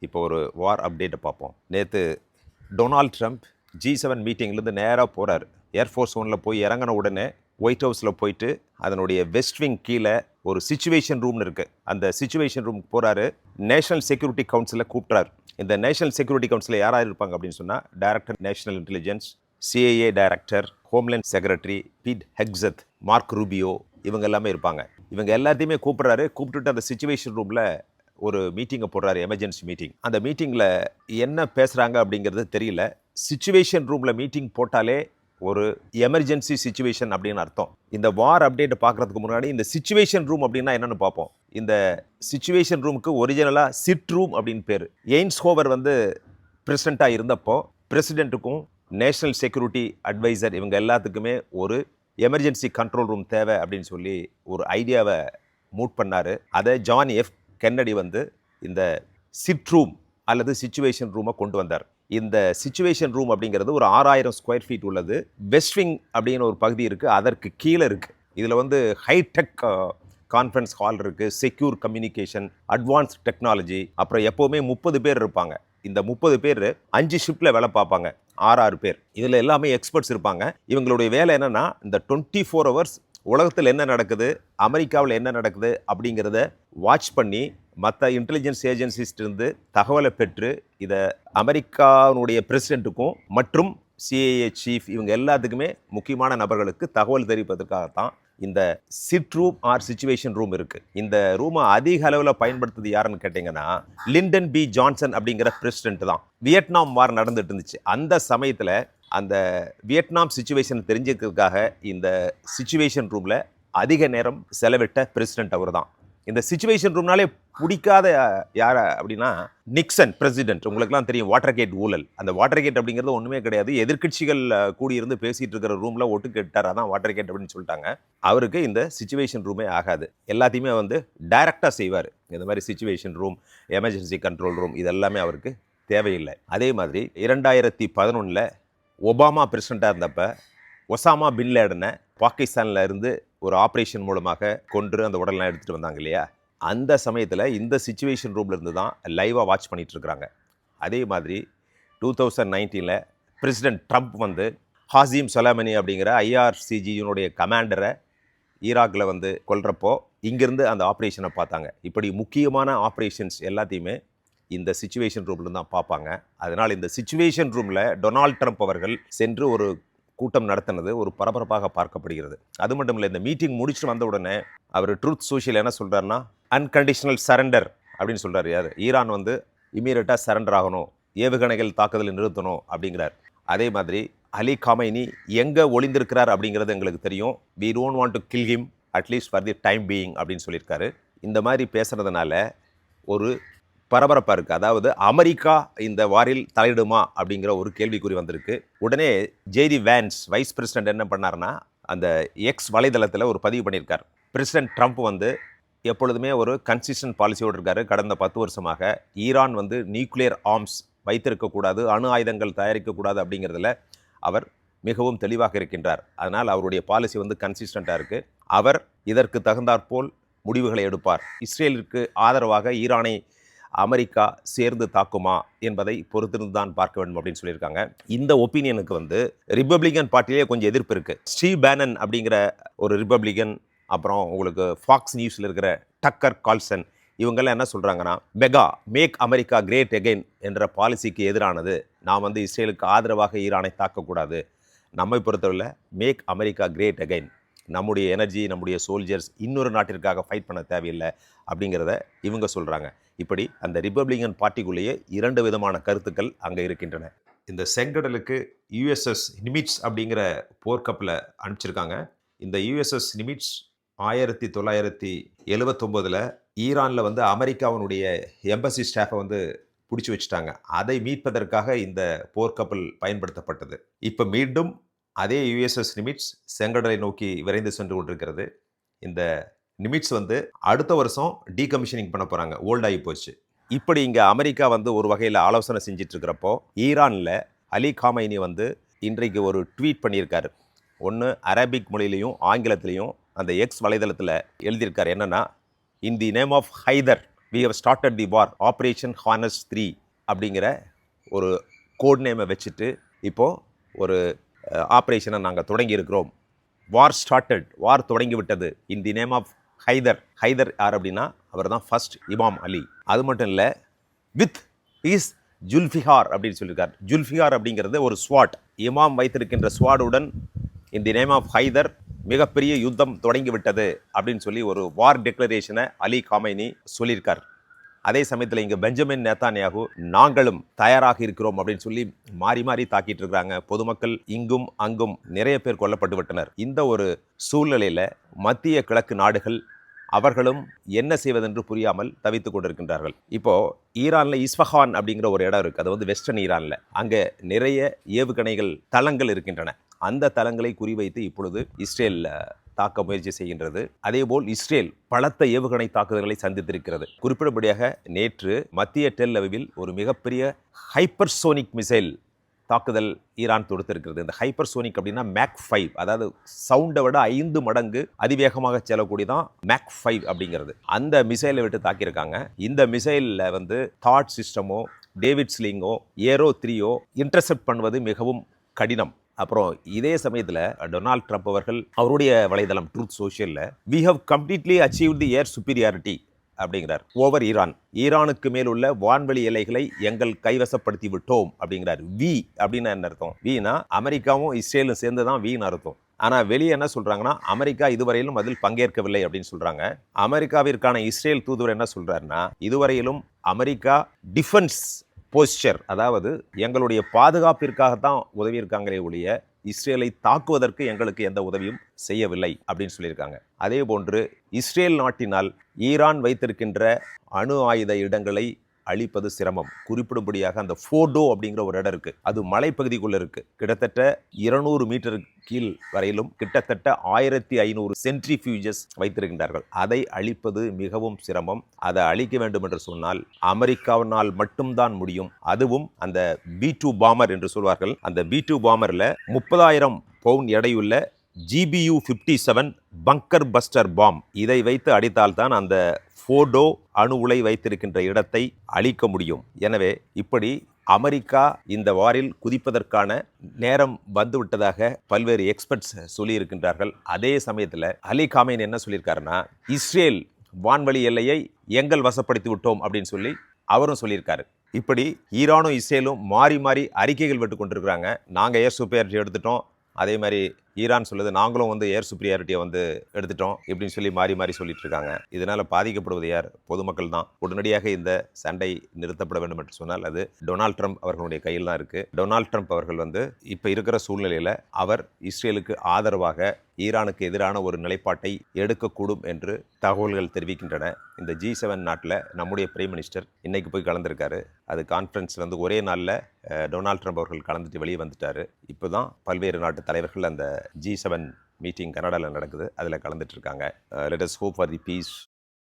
இப்போ ஒரு வார் அப்டேட்டை பார்ப்போம். நேற்று டொனால்ட் ட்ரம்ப் ஜி செவன் மீட்டிங்லேருந்து நேராக போகிறார் ஏர்ஃபோர்ஸ் ஒனில் போய் இறங்கின உடனே ஒயிட் ஹவுஸில் போயிட்டு அதனுடைய வெஸ்ட் விங் கீழே ஒரு சுச்சுவேஷன் ரூம்னு இருக்குது அந்த சுச்சுவேஷன் ரூமுக்கு போகிறாரு நேஷனல் செக்யூரிட்டி கவுன்சிலை கூப்பிட்றாரு. இந்த நேஷனல் செக்யூரிட்டி கவுன்சிலில் யாராக இருப்பாங்க அப்படின்னு சொன்னால் director national intelligence CIA director homeland secretary Pete Hegseth Mark Rubio இவங்க எல்லாமே இருப்பாங்க. இவங்க எல்லாத்தையுமே கூப்பிட்றாரு. கூப்பிட்டுட்டு அந்த சுச்சுவேஷன் ரூமில் ஒரு மீட்டிங்கை போடுறாரு எமர்ஜென்சி மீட்டிங் அந்த மீட்டிங்கில் என்ன பேசுகிறாங்க அப்படிங்கிறது தெரியல. சுச்சுவேஷன் ரூமில் மீட்டிங் போட்டாலே ஒரு எமர்ஜென்சி சுச்சுவேஷன் அப்படின்னு அர்த்தம். இந்த வார் அப்டேட் பார்க்குறதுக்கு முன்னாடி இந்த சுச்சுவேஷன் ரூம் அப்படின்னா என்னென்னு பார்ப்போம். இந்த சுச்சுவேஷன் ரூமுக்கு ஒரிஜினலாக சிட் ரூம் அப்படின்னு பேர். எய்ம்ஸ் ஹோவர் வந்து பிரசிடெண்ட்டாக இருந்தப்போ பிரசிடெண்ட்டுக்கும் நேஷனல் செக்யூரிட்டி அட்வைசர் இவங்க எல்லாத்துக்குமே ஒரு எமர்ஜென்சி கண்ட்ரோல் ரூம் தேவை அப்படின்னு சொல்லி ஒரு ஐடியாவை மூட் பண்ணார். அதை ஜான் எஃப் கென்னடி வந்து இந்த சிட் ரூம் அல்லது சுச்சுவேஷன் ரூமை கொண்டு வந்தார். இந்த சுச்சுவேஷன் ரூம் அப்படிங்கிறது ஒரு ஆறாயிரம் ஸ்கொயர் ஃபீட் உள்ளது. வெஸ்ட்விங் அப்படின்னு ஒரு பகுதி இருக்குது அதற்கு கீழே இருக்குது இதில் வந்து ஹைடெக் கான்ஃபரன்ஸ் ஹால் இருக்குது செக்யூர் கம்யூனிகேஷன் அட்வான்ஸ்ட் டெக்னாலஜி அப்புறம் எப்போவுமே முப்பது பேர் இருப்பாங்க. இந்த முப்பது பேர் அஞ்சு ஷிஃப்ட்டில் வேலை பார்ப்பாங்க. ஆறு ஆறு பேர். இதில் எல்லாமே எக்ஸ்பர்ட்ஸ் இருப்பாங்க. இவங்களுடைய வேலை என்னென்னா இந்த டுவெண்ட்டி ஃபோர் ஹவர்ஸ் உலகத்தில் என்ன நடக்குது? அமெரிக்காவில் என்ன நடக்குது? அப்படிங்கிறத வாட்ச் பண்ணி மற்ற இன்டெலிஜென்ஸ் ஏஜென்சிஸ்டிருந்து தகவலை பெற்று இதை அமெரிக்காவுடைய பிரசிடெண்ட்டுக்கும் மற்றும் சிஏஏ சீஃப் இவங்க எல்லாத்துக்குமே முக்கியமான நபர்களுக்கு தகவல் தெரிவிப்பதற்காகத்தான் இந்த sit room or situation room இருக்குது இந்த ரூமை அதிக அளவில் பயன்படுத்துறது யாருன்னு கேட்டிங்கன்னா லிண்டன் பி ஜான்சன் அப்படிங்கிற பிரசிடென்ட் தான். வியட்நாம் வார் நடந்துட்டு இருந்துச்சு. அந்த சமயத்தில் அந்த வியட்நாம் சுச்சுவேஷன் தெரிஞ்சுக்கிறதுக்காக இந்த சுச்சுவேஷன் ரூமில் அதிக நேரம் செலவிட்ட பிரசிடென்ட் அவர் தான் இந்த சுச்சுவேஷன் ரூம்னாலே பிடிக்காத யார் அப்படின்னா நிக்சன் பிரசிடென்ட் உங்களுக்குலாம் தெரியும் வாட்டர் கேட் ஊழல். அந்த வாட்டர் கேட் அப்படிங்கிறது ஒன்றுமே கிடையாது. எதிர்கட்சிகள் கூடியிருந்து பேசிகிட்டு இருக்கிற ரூமில் ஒட்டு கேட்டார் அதான் வாட்டர் கேட் அப்படின்னு சொல்லிட்டாங்க. அவருக்கு இந்த சுச்சுவேஷன் ரூமே ஆகாது. எல்லாத்தையுமே வந்து டைரெக்டாக செய்வார். இந்த மாதிரி situation room emergency control room இதெல்லாமே அவருக்கு தேவையில்லை. அதே மாதிரி இரண்டாயிரத்தி பதினொன்றில் ஒபாமா பிரசிடண்ட்டாக இருந்தப்ப ஒசாமா பின் லேடனை பாகிஸ்தானில் இருந்து ஒரு ஆப்ரேஷன் மூலமாக கொன்று அந்த உடலெலாம் எடுத்துகிட்டு வந்தாங்க இல்லையா? அந்த சமயத்தில் இந்த சுச்சுவேஷன் ரூம்ல இருந்து தான் லைவாக வாட்ச் பண்ணிகிட்ருக்குறாங்க அதே மாதிரி டூ தௌசண்ட் நைன்டீனில் பிரசிடென்ட் ட்ரம்ப் வந்து ஹாசிம் சொலாமனி அப்படிங்கிற ஐஆர்சிஜியினுடைய கமாண்டரை ஈராக்கில் வந்து கொல்றப்போ இங்கேருந்து அந்த ஆப்ரேஷனை பார்த்தாங்க. இப்படி முக்கியமான ஆப்ரேஷன்ஸ் எல்லாத்தையுமே இந்த சுச்சுவேஷன் ரூம்ல தான் பார்ப்பாங்க. அதனால் இந்த சுச்சுவேஷன் ரூமில் டொனால்ட் ட்ரம்ப் அவர்கள் சென்று ஒரு கூட்டம் நடத்தினது ஒரு பரபரப்பாக பார்க்கப்படுகிறது. அது மட்டும் இல்லை இந்த மீட்டிங் முடிச்சுட்டு வந்த உடனே அவர் ட்ரூத் சோஷியல் என்ன சொல்கிறாருன்னா அன்கண்டிஷனல் சரண்டர் அப்படின்னு சொல்கிறார் யார்? ஈரான் வந்து இமீடியட்டாக சரண்டர் ஆகணும் ஏவுகணைகள் தாக்குதலை நிறுத்தணும் அப்படிங்கிறார். அதே மாதிரி அலி காமைனி எங்கே ஒளிந்திருக்கிறார் அப்படிங்கிறது எங்களுக்கு தெரியும். We don't want to kill him at least for the time being அப்படின்னு சொல்லியிருக்காரு. இந்த மாதிரி பேசுகிறதுனால ஒரு பரபரப்பாக இருக்குது அதாவது அமெரிக்கா இந்த வாரில் தலையிடுமா அப்படிங்கிற ஒரு கேள்விக்குறி வந்திருக்கு. உடனே ஜேடி வேன்ஸ் வைஸ் பிரசிடென்ட் என்ன பண்ணாருன்னா அந்த எக்ஸ் வலைதளத்தில் ஒரு பதிவு பண்ணியிருக்கார். பிரசிடென்ட் ட்ரம்ப் வந்து எப்பொழுதுமே ஒரு கன்சிஸ்டன்ட் பாலிசியோடு இருக்காரு. கடந்த பத்து வருஷமாக ஈரான் வந்து நியூக்ளியர் ஆர்ம்ஸ் வைத்திருக்கக்கூடாது அணு ஆயுதங்கள் தயாரிக்கக்கூடாது அப்படிங்கிறதுல அவர் மிகவும் தெளிவாக இருக்கின்றார். அதனால் அவருடைய பாலிசி வந்து கன்சிஸ்டண்ட்டாக இருக்குது அவர் இதற்கு தகுந்தாற்போல் முடிவுகளை எடுப்பார். இஸ்ரேலிற்கு ஆதரவாக ஈரானை அமெரிக்கா சேர்ந்து தாக்குமா என்பதை பொறுத்திருந்து தான் பார்க்க வேண்டும் அப்படின்னு சொல்லியிருக்காங்க. இந்த ஒப்பீனியனுக்கு வந்து ரிப்பப்ளிகன் பார்ட்டிலே கொஞ்சம் எதிர்ப்பு இருக்குது ஸ்டீவ் பேனன் அப்படிங்கிற ஒரு ரிப்பப்ளிகன் அப்புறம் உங்களுக்கு ஃபாக்ஸ் நியூஸில் இருக்கிற டக்கர் கால்சன் இவங்கெல்லாம் என்ன சொல்கிறாங்கன்னா MAGA make America great again என்ற பாலிசிக்கு எதிரானது. நாம் வந்து இஸ்ரேலுக்கு ஆதரவாக ஈரானை தாக்கக்கூடாது. நம்மை பொறுத்தவரையில் மேக் அமெரிக்கா கிரேட் அகைன் நம்முடைய எனர்ஜி நம்முடைய சோல்ஜர்ஸ் இன்னொரு நாட்டிற்காக ஃபைட் பண்ண தேவையில்லை அப்படிங்கிறத இவங்க சொல்கிறாங்க இப்படி அந்த ரிப்பப்ளிகன் பார்ட்டிக்குள்ளேயே இரண்டு விதமான கருத்துக்கள் அங்கே இருக்கின்றன. இந்த செங்கடலுக்கு யுஎஸ்எஸ் நிமிட்ஸ் அப்படிங்கிற போர்க்கப்பில் அனுப்பிச்சிருக்காங்க. இந்த யுஎஸ்எஸ் நிமிட்ஸ் ஆயிரத்தி தொள்ளாயிரத்தி எழுவத்தொம்போதில் ஈரானில் வந்து அமெரிக்காவினுடைய எம்பசி ஸ்டாஃபை வந்து பிடிச்சி வச்சுட்டாங்க. அதை மீட்பதற்காக இந்த போர்க்கப்பல் பயன்படுத்தப்பட்டது. இப்போ மீண்டும் அதே யுஎஸ்எஸ் நிமிட்ஸ் செங்கடலை நோக்கி விரைந்து சென்று கொண்டிருக்கிறது. இந்த நிமிட்ஸ் வந்து அடுத்த வருஷம் டீகமிஷனிங் பண்ண போகிறாங்க ஓல்டாகி போச்சு. இப்படி இங்கே அமெரிக்கா வந்து ஒரு வகையில் ஆலோசனை செஞ்சிட்ருக்கிறப்போ ஈரானில் அலி காமைனி வந்து இன்றைக்கு ஒரு ட்வீட் பண்ணியிருக்காரு. ஒன்று அரபிக் மொழியிலையும் ஆங்கிலத்திலையும் அந்த எக்ஸ் வலைதளத்தில் எழுதியிருக்காரு. என்னென்னா in the name of Haidar we have started the war operation honest three அப்படிங்கிற ஒரு கோட் நேமை வச்சுட்டு இப்போது ஒரு ஆப்ரேஷனை நாங்கள் தொடங்கியிருக்கிறோம். வார் ஸ்டார்டட் வார் தொடங்கி விட்டது in the name of Haidar Haidar யார் அப்படின்னா அவர் தான் ஃபர்ஸ்ட் இமாம் அலி. அது மட்டும் இல்லை வித் இஸ் ஜுல்ஃபிகார் அப்படின்னு சொல்லியிருக்கார். ஜுல்ஃபிகார் அப்படிங்கிறது ஒரு ஸ்வாட் இமாம் வைத்திருக்கின்ற ஸ்வாடுடன் in the name of Haidar மிகப்பெரிய யுத்தம் தொடங்கிவிட்டது அப்படின்னு சொல்லி ஒரு வார் டிக்ளரேஷனை அலி காமைனி சொல்லியிருக்கார். அதே சமயத்தில் இங்கே பெஞ்சமின் நேத்தானியாகு நாங்களும் தயாராக இருக்கிறோம் அப்படின்னு சொல்லி மாறி மாறி தாக்கிட்டு இருக்கிறாங்க. பொதுமக்கள் இங்கும் அங்கும் நிறைய பேர் கொல்லப்பட்டு விட்டனர். இந்த ஒரு சூழ்நிலையில் மத்திய கிழக்கு நாடுகள் அவர்களும் என்ன செய்வதென்று புரியாமல் தவித்துக் கொண்டிருக்கின்றார்கள். இப்போ ஈரானில் இஸ்ஃபஹான் அப்படிங்கிற ஒரு இடம் இருக்குது அது வந்து வெஸ்டர்ன் ஈரானில். அங்கே நிறைய ஏவுகணைகள் தளங்கள் இருக்கின்றன. அந்த தளங்களை குறிவைத்து இப்பொழுது இஸ்ரேல் தாக்க முயற்சி செய்கின்றது. அதேபோல் இஸ்ரேல் பலத்த ஏவுகணை தாக்குதல்களை சந்தித்திருக்கிறது. குறிப்பிடப்படியாக நேற்று மத்திய டெல் அவிவில் ஒரு மிகப்பெரிய ஹைப்பர்சோனிக் மிசைல் தாக்குதல் ஈரான் தொடுத்திருக்கிறது. இந்த ஹைப்பர்சோனிக் அப்படின்னா மேக் ஃபைவ் அதாவது சவுண்டை விட ஐந்து மடங்கு அதிவேகமாக செல்லக்கூடியதான் மேக் ஃபைவ் அப்படிங்கிறது. அந்த மிசைலை விட்டு தாக்கியிருக்காங்க. இந்த மிசைலில் வந்து தாட் சிஸ்டமோ டேவிட் ஸ்லிங்கோ ஏரோ த்ரீயோ இன்டர்செப்ட் பண்ணுவது மிகவும் கடினம். அப்புறம் இதே சமயத்தில் டொனால்ட் ட்ரம்ப் அவர்கள் அவருடைய வலைதளம் Truth சோஷியலில் we have completely achieve the air superiority அப்படிங்கிறார். ஓவர் ஈரான் ஈரானுக்கு மேல் உள்ள வான்வெளி எல்லைகளை எங்கள் கைவசப்படுத்தி விட்டோம் அப்படிங்கிறார். வி அப்படின்னு என்ன அர்த்தம்? வீனா அமெரிக்காவும் இஸ்ரேலும் சேர்ந்து தான் வீன்னு அர்த்தம். ஆனால் வெளியே என்ன சொல்கிறாங்கன்னா அமெரிக்கா இதுவரையிலும் அதில் பங்கேற்கவில்லை அப்படின்னு சொல்கிறாங்க அமெரிக்காவிற்கான இஸ்ரேல் தூதுவர் என்ன சொல்கிறாருன்னா இதுவரையிலும் அமெரிக்கா டிஃபென்ஸ் போஸ்டர் அதாவது எங்களுடைய பாதுகாப்பிற்காகத்தான் உதவியிருக்காங்களே ஒழிய இஸ்ரேலை தாக்குவதற்கு எங்களுக்கு எந்த உதவியும் செய்யவில்லை அப்படின்னு சொல்லியிருக்காங்க. அதே போன்று இஸ்ரேல் நாட்டினால் ஈரான் வைத்திருக்கின்ற அணு ஆயுத இடங்களை அழிப்பது சிரமம். குறிப்பிடும்படியாக அந்த ஃபோடோ அப்படிங்கிற ஒரு இடம் இருக்குது அது மலைப்பகுதிக்குள்ளே இருக்குது கிட்டத்தட்ட இருநூறு மீட்டர் கீழ் வரையிலும் கிட்டத்தட்ட ஆயிரத்தி ஐநூறு சென்ட்ரிஃபியூஜஸ் வைத்திருக்கின்றார்கள். அதை அழிப்பது மிகவும் சிரமம். அதை அழிக்க வேண்டும் என்று சொன்னால் அமெரிக்காவினால் மட்டும்தான் முடியும். அதுவும் அந்த பி டூ பாமர் என்று சொல்வார்கள். அந்த பி டூ பாமரில் முப்பதாயிரம் பவுன் எடையுள்ள GBU fifty seven bunker buster bomb இதை வைத்து அடித்தால்தான் அந்த ஃபோடோ அணு உலை வைத்திருக்கின்ற இடத்தை அழிக்க முடியும். எனவே இப்படி அமெரிக்கா இந்த வாரில் குதிப்பதற்கான நேரம் வந்துவிட்டதாக பல்வேறு எக்ஸ்பர்ட்ஸ் சொல்லியிருக்கின்றார்கள். அதே சமயத்தில் அலி காமேன் என்ன சொல்லியிருக்காருன்னா இஸ்ரேல் வான்வழி எல்லையை எங்கள் வசப்படுத்தி விட்டோம் அப்படின்னு சொல்லி அவரும் சொல்லியிருக்காரு. இப்படி ஈரானும் இஸ்ரேலும் மாறி மாறி அறிக்கைகள் விட்டு கொண்டிருக்கிறாங்க. நாங்கள் ஏர் சூப்பர் எடுத்துட்டோம். அதே மாதிரி ஈரான் சொல்லுது நாங்களும் வந்து ஏர் சுப்ரியாரிட்டியை வந்து எடுத்துட்டோம் இப்படின்னு சொல்லி மாறி மாறி சொல்லிட்டு இருக்காங்க. இதனால் பாதிக்கப்படுவது யார்? பொதுமக்கள் தான். உடனடியாக இந்த சண்டை நிறுத்தப்பட வேண்டும் என்று சொன்னால் அது டொனால்ட் ட்ரம்ப் அவர்களுடைய கையில் தான் இருக்குது டொனால்ட் ட்ரம்ப் அவர்கள் வந்து இப்போ இருக்கிற சூழ்நிலையில் அவர் இஸ்ரேலுக்கு ஆதரவாக ஈரானுக்கு எதிரான ஒரு நிலைப்பாட்டை எடுக்கக்கூடும் என்று தகவல்கள் தெரிவிக்கின்றன. இந்த ஜி செவன் நாட்டில் நம்முடைய பிரைம் மினிஸ்டர் இன்னைக்கு போய் கலந்துருக்காரு. அது கான்ஃபரன்ஸ் வந்து ஒரே நாளில் டொனால்ட் ட்ரம்ப் அவர்கள் கலந்துட்டு வெளியே வந்துட்டார். இப்போ தான் பல்வேறு நாட்டு தலைவர்கள் அந்த ஜி செவன் மீட்டிங் கனடாவில் நடக்குது. அதில் கலந்துட்டு இருக்காங்க. Let us hope for the peace